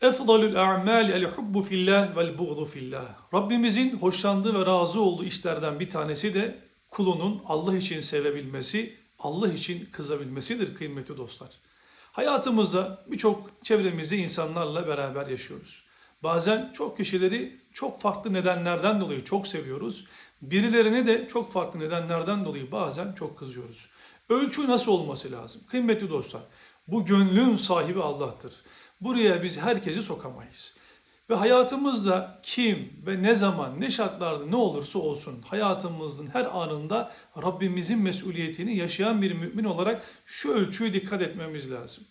Efdalül a'mal el hubbu fillah vel buğdu fillah. Rabbimizin hoşlandığı ve razı olduğu işlerden bir tanesi de kulunun Allah için sevebilmesi, Allah için kızabilmesidir kıymetli dostlar. Hayatımızda birçok çevremizde insanlarla beraber yaşıyoruz. Bazen çok kişileri çok farklı nedenlerden dolayı çok seviyoruz. Birilerine de çok farklı nedenlerden dolayı bazen çok kızıyoruz. Ölçü nasıl olması lazım? Kıymetli dostlar, bu gönlün sahibi Allah'tır. Buraya biz herkesi sokamayız. Ve hayatımızda kim ve ne zaman, ne şartlarda ne olursa olsun hayatımızın her anında Rabbimizin mesuliyetini yaşayan bir mümin olarak şu ölçüye dikkat etmemiz lazım.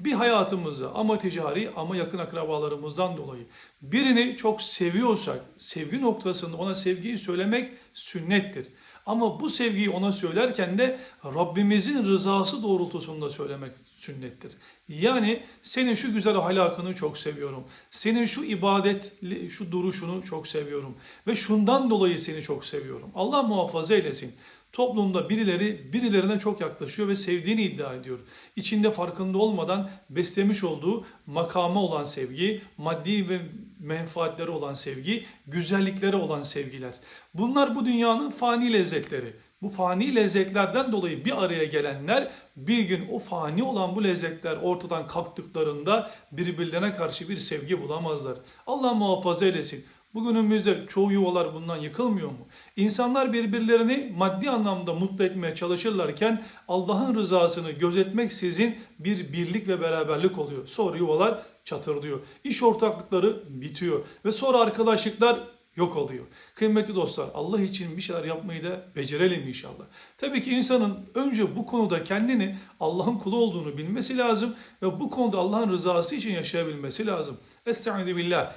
Bir hayatımızda ama ticari ama yakın akrabalarımızdan dolayı birini çok seviyorsak sevgi noktasında ona sevgiyi söylemek sünnettir. Ama bu sevgiyi ona söylerken de Rabbimizin rızası doğrultusunda söylemek sünnettir. Yani senin şu güzel ahlakını çok seviyorum. Senin şu ibadetli, şu duruşunu çok seviyorum. Ve şundan dolayı seni çok seviyorum. Allah muhafaza eylesin. Toplumda birileri birilerine çok yaklaşıyor ve sevdiğini iddia ediyor. İçinde farkında olmadan beslemiş olduğu makama olan sevgi, maddi ve menfaatleri olan sevgi, güzellikleri olan sevgiler. Bunlar bu dünyanın fani lezzetleri. Bu fani lezzetlerden dolayı bir araya gelenler bir gün o fani olan bu lezzetler ortadan kalktıklarında birbirlerine karşı bir sevgi bulamazlar. Allah muhafaza eylesin. Bugünümüzde çoğu yuvalar bundan yıkılmıyor mu? İnsanlar birbirlerini maddi anlamda mutlu etmeye çalışırlarken Allah'ın rızasını gözetmeksizin bir birlik ve beraberlik oluyor. Sonra yuvalar çatırdıyor. İş ortaklıkları bitiyor ve sonra arkadaşlıklar yok oluyor. Kıymetli dostlar Allah için bir şeyler yapmayı da becerelim inşallah. Tabii ki insanın önce bu konuda kendini Allah'ın kulu olduğunu bilmesi lazım ve bu konuda Allah'ın rızası için yaşayabilmesi lazım. Estaizu billah.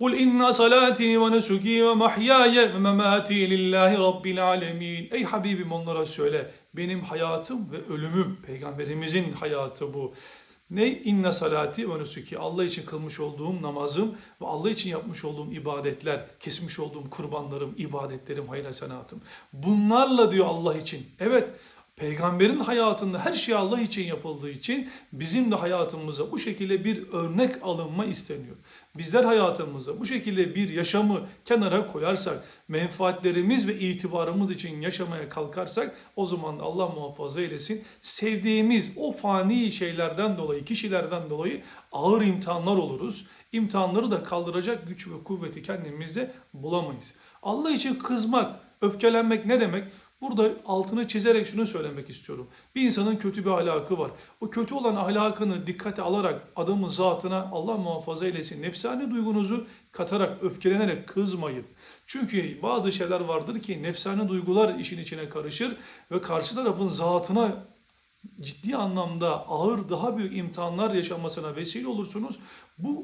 قل إن صلاتي ونسكي ومحياي ومماتي لله رب العالمين. Ey Habibim onlara söyle. Benim hayatım ve ölümüm. Peygamberimizin hayatı bu. Ne? İnne salati ve nusuki. Allah için kılmış olduğum namazım ve Allah için yapmış olduğum ibadetler, kesmiş olduğum kurbanlarım, ibadetlerim, hayır hasenatım. Bunlarla diyor Allah için. Evet, Peygamberin hayatında her şey Allah için yapıldığı için bizim de hayatımıza bu şekilde bir örnek alınma isteniyor. Bizler hayatımızda bu şekilde bir yaşamı kenara koyarsak, menfaatlerimiz ve itibarımız için yaşamaya kalkarsak o zaman Allah muhafaza eylesin sevdiğimiz o fani şeylerden dolayı, kişilerden dolayı ağır imtihanlar oluruz. İmtihanları da kaldıracak güç ve kuvveti kendimizde bulamayız. Allah için kızmak, öfkelenmek ne demek? Burada altını çizerek şunu söylemek istiyorum. Bir insanın kötü bir ahlakı var. O kötü olan ahlakını dikkate alarak adamın zatına Allah muhafaza eylesin. Nefsani duygunuzu katarak, öfkelenerek kızmayın. Çünkü bazı şeyler vardır ki nefsani duygular işin içine karışır ve karşı tarafın zatına ciddi anlamda ağır, daha büyük imtihanlar yaşamasına vesile olursunuz. Bu